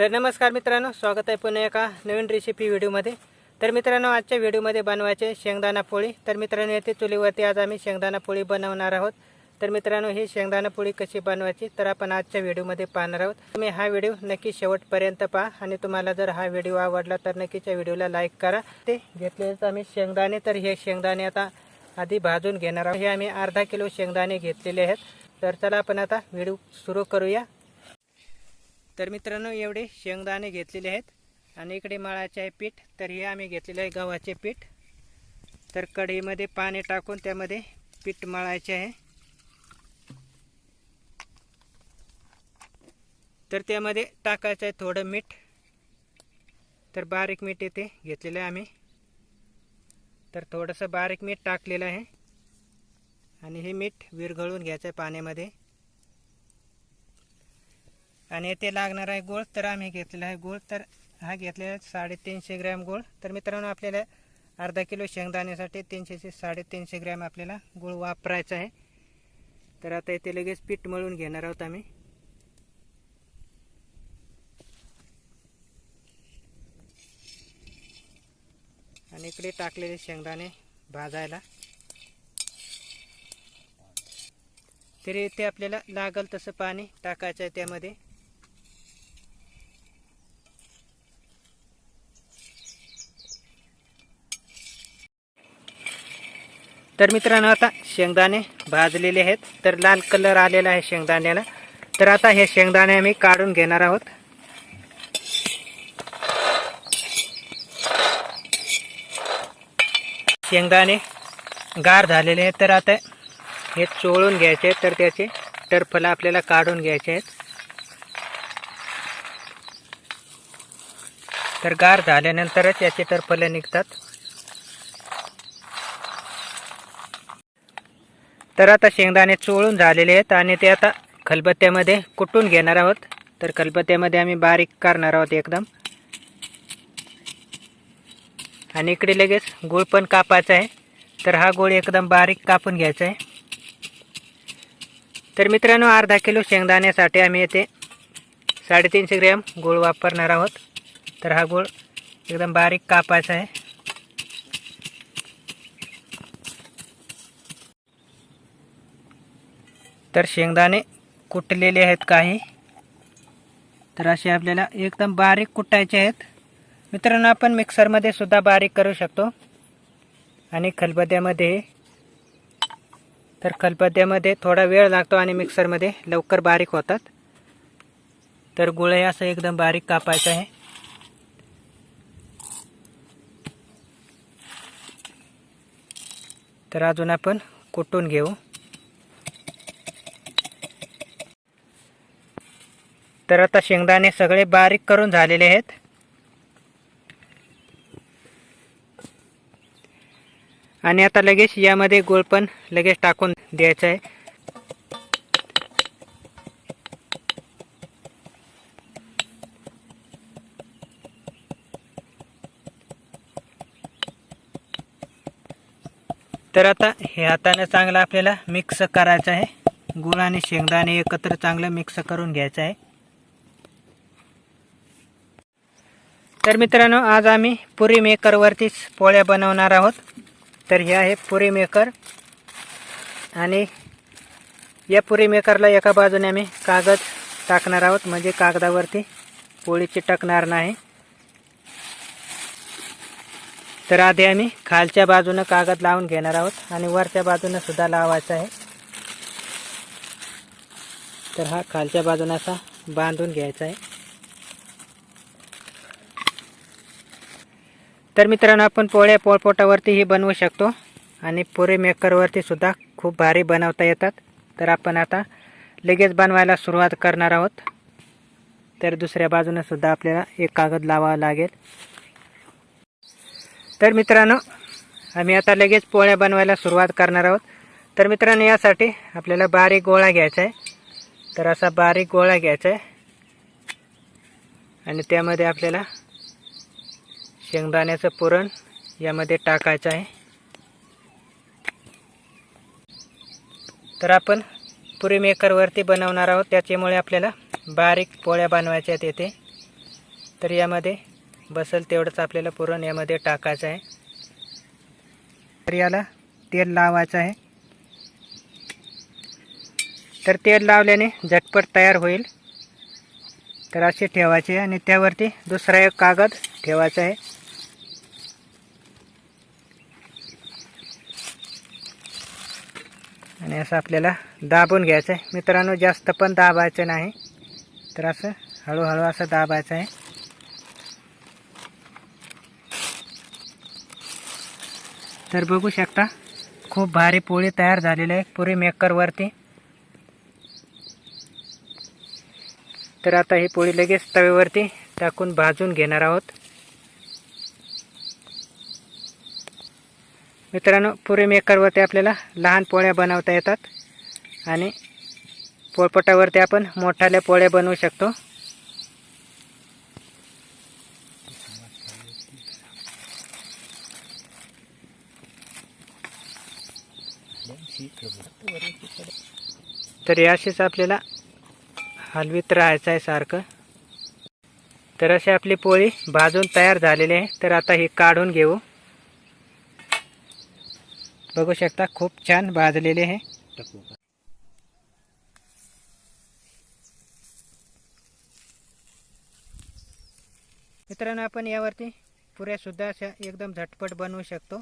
तर नमस्कार मित्रांनो स्वागत आहे पुन्हा एका नवीन रेसिपी व्हिडिओमध्ये. तर मित्रांनो आजच्या व्हिडिओमध्ये बनवायचे शेंगदाणा पोळी. तर मित्रांनो येथे चुलीवरती आज आम्ही शेंगदाणा पोळी बनवणार आहोत. तर मित्रांनो ही शेंगदाणा पोळी कशी बनवायची तर आपण आजच्या व्हिडिओमध्ये पाहणार आहोत. तुम्ही हा व्हिडिओ नक्की शेवटपर्यंत पहा आणि तुम्हाला जर हा व्हिडिओ आवडला तर नक्कीच या व्हिडिओला लाईक करा. ते घेतलेले आम्ही शेंगदाणे. तर हे शेंगदाणे आता आधी भाजून घेणार आहोत. हे आम्ही अर्धा किलो शेंगदाणे घेतलेले आहेत. तर चला आपण आता व्हिडिओ सुरू करूया. तर मित्रांनो एवढे शेंगदाणे घेतलेले आहेत. आणि इकडे मळाचे आहे पीठ तर हे आम्ही घेतलेले आहे गव्हाचे पीठ. तर कढईमध्ये पाणी टाकून त्यामध्ये पीठ मळायचे आहे. तर त्यामध्ये टाकायचं आहे थोडं मीठ. तर बारीक मीठ येते घेतलेलं आहे आम्ही. तर थोडंसं बारीक मीठ टाकलेलं आहे. आणि हे मीठ विरघळून घ्यायचं आहे पाण्यामध्ये. आणि येथे लागणार आहे गूळ तर आम्ही घेतलेला आहे गूळ. तर हा घेतलेला आहे साडेतीनशे ग्रॅम गूळ. तर मित्रांनो आपल्याला अर्धा किलो शेंगदाण्यासाठी तीनशे ते साडेतीनशे ग्रॅम आपल्याला गूळ वापरायचा आहे. तर आता येथे लगेच पीठ मळून घेणार आहोत आम्ही. आणि इकडे टाकलेले शेंगदाणे भाजायला. तरी ते आपल्याला लागल तसं पाणी टाकायचं आहे त्यामध्ये. तर मित्रांनो आता शेंगदाणे भाजलेले आहेत. तर लाल कलर आलेला आहे शेंगदाण्याला. तर आता हे शेंगदाणे आम्ही काढून घेणार आहोत. शेंगदाणे गार झालेले आहेत. तर आता हे चोळून घ्यायचे आहेत. तर त्याचे टरफलं आपल्याला काढून घ्यायचे आहेत. तर गार झाल्यानंतरच याचे टरफलं निघतात. तर आता शेंगदाणे चोळून झालेले आहेत आणि ते आता खलबत्त्यामध्ये कुटून घेणार आहोत. तर खलबत्त्यामध्ये आम्ही बारीक करणार आहोत एकदम. आणि इकडे लगेच गूळ पण कापायचा आहे. तर हा गूळ एकदम बारीक कापून घ्यायचा आहे. तर मित्रांनो अर्धा किलो शेंगदाण्यासाठी आम्ही येथे साडेतीनशे ग्रॅम गूळ वापरणार आहोत. तर हा गूळ एकदम बारीक कापायचा आहे. तर शेंगदाणे कुटलेले आहेत काही. तर असे आपल्याला एकदम बारीक कुटायचे आहेत. मित्रांनो आपण मिक्सरमध्ये सुद्धा बारीक करू शकतो. आणि खलबद्यामध्ये तर खलबद्यामध्ये थोडा वेळ लागतो आणि मिक्सरमध्ये लवकर बारीक होतात. तर गुळे असं एकदम बारीक कापायचं आहे. तर अजून आपण कुटून घेऊ. तर आता शेंगदाणे सगळे बारीक करून झालेले आहेत. आणि आता लगेच यामध्ये गुळ पण लगेच टाकून द्यायचं आहे. तर आता हे हाताने चांगलं आपल्याला मिक्स करायचं आहे. गुळ आणि शेंगदाणे एकत्र चांगलं मिक्स करून घ्यायचं आहे. तर मित्रांनो आज आम्ही पुरी मेकरवरतीच पोळ्या बनवणार आहोत. तर हे आहे पुरी मेकर आणि या पुरी मेकरला एका बाजूने आम्ही कागद टाकणार आहोत. म्हणजे कागदावरती पोळी चिटकणार नाही. तर आधी आम्ही खालच्या बाजूनं कागद लावून घेणार आहोत. आणि वरच्या बाजूनं सुद्धा लावायचं आहे. तर हा खालच्या बाजूनं असा बांधून घ्यायचा आहे. तर मित्रांनो आपण पोळ्या पोळपोटावरतीही बनवू शकतो. आणि पुरे मेकरवरती सुद्धा खूप भारी बनवता येतात. तर आपण आता लगेच बनवायला सुरुवात करणार आहोत. तर दुसऱ्या बाजूने सुद्धा आपल्याला एक कागद लावावा लागेल. तर मित्रांनो आम्ही आता लगेच पोळ्या बनवायला सुरुवात करणार आहोत. तर मित्रांनो यासाठी आपल्याला बारीक गोळा घ्यायचा आहे. तर असा बारीक गोळा घ्यायचा आहे. आणि त्यामध्ये आपल्याला शेंगदाण्याचं पुरण यामध्ये टाकायचं आहे. तर आपण पुरी मेकरवरती बनवणार आहोत. त्याच्यामुळे आपल्याला बारीक पोळ्या बनवायच्या आहेत येते तर यामध्ये बसल तेवढंच आपल्याला पुरण यामध्ये टाकायचं आहे. तर याला तेल लावायचं आहे. तर तेल लावल्याने झटपट तयार होईल. तर असे ठेवायचे आणि त्यावरती दुसरा एक कागद ठेवायचा आहे. आणि असं आपल्याला दाबून घ्यायचं आहे. मित्रांनो जास्त पण दाबायचं नाही. तर असं हळूहळू असं दाबायचं आहे. तर बघू शकता खूप भारी पोळी तयार झालेली आहे. पुरी मेकरवरती तर आता ही पोळी लगेच तव्यावरती टाकून भाजून घेणार आहोत. मित्रांनो पुरे मेकरवरती आपल्याला लहान पोळ्या बनवता येतात. आणि पोळपटावरती आपण मोठाल्या पोळ्या बनवू शकतो. तर याशीच आपल्याला हलवीत राहायचं आहे सारखं. तर अशी आपली पोळी भाजून तयार झालेली आहे. तर आता ही काढून घेऊ. बघू शकता खूप छान भाजलेले आहे मित्रांनो आपण यावरती पुऱ्या सुद्धा अशा एकदम झटपट बनवू शकतो.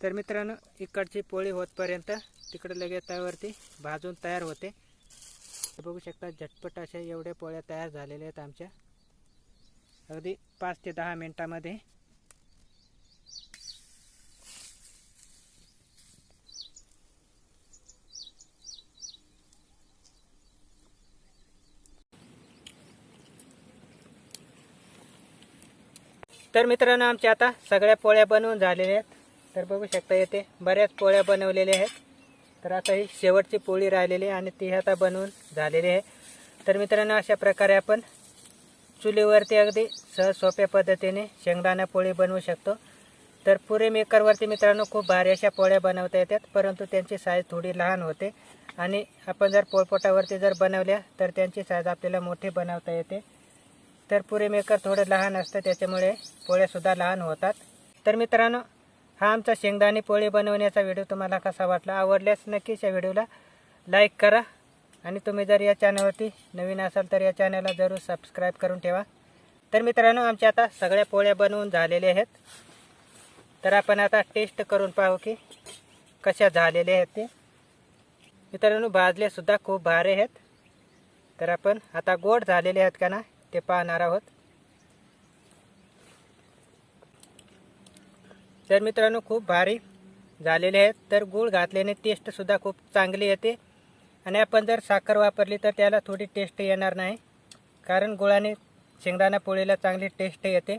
तर मित्रांनो इकडची पोळी होतपर्यंत तिकडे लगेच त्यावरती भाजून तयार होते. बघू शकता झटपट अशा एवढ्या पोळ्या तयार झालेल्या आहेत आमच्या. अगदी पाच ते दहा मिनटामध्ये. तर मित्रांनो आमच्या आता सगळ्या पोळ्या बनवून झालेल्या आहेत. तर बघू शकता येथे बऱ्याच पोळ्या बनवलेल्या आहेत. तर आता ही शेवटची पोळी राहिलेली आहे आणि ती आता बनवून झालेली आहे. तर मित्रांनो अशा प्रकारे आपण चुलीवरती अगदी सहज सोप्या पद्धतीने शेंगदाणा पोळी बनवू शकतो. तर पुरे मेकरवरती मित्रांनो खूप भारी अशा पोळ्या बनवता येतात परंतु त्यांची साईज थोडी लहान होते. आणि आपण जर पोळपोटावरती जर बनवल्या तर त्यांची साईज आपल्याला मोठी बनवता येते. तर पुरे मेकर थोडं लहान असतं त्याच्यामुळे पोळ्यासुद्धा लहान होतात. तर मित्रांनो हा आमचा शेंगदाणे पोळी बनवण्याचा व्हिडिओ तुम्हाला कसा वाटला आवडल्यास नक्कीच या व्हिडिओला लाईक करा. आणि तुम्ही जर या चॅनलवरती नवीन असाल तर या चॅनलला जरूर सबस्क्राईब करून ठेवा. तर मित्रांनो आमच्या आता सगळ्या पोळ्या बनवून झालेल्या आहेत. तर आपण आता टेस्ट करून पाहू की कशा झालेल्या आहेत ते. मित्रांनो भाजलेसुद्धा खूप भारी आहेत. तर आपण आता गोड झालेले आहेत का ना ते पाहणार आहोत. तर मित्रांनो खूप भारी झालेले आहेत. तर गूळ घातल्याने टेस्टसुद्धा खूप चांगली येते. आणि आपण जर साखर वापरली तर त्याला थोडी टेस्ट येणार नाही. कारण गुळाने शेंगदाणा पोळीला चांगली टेस्ट येते.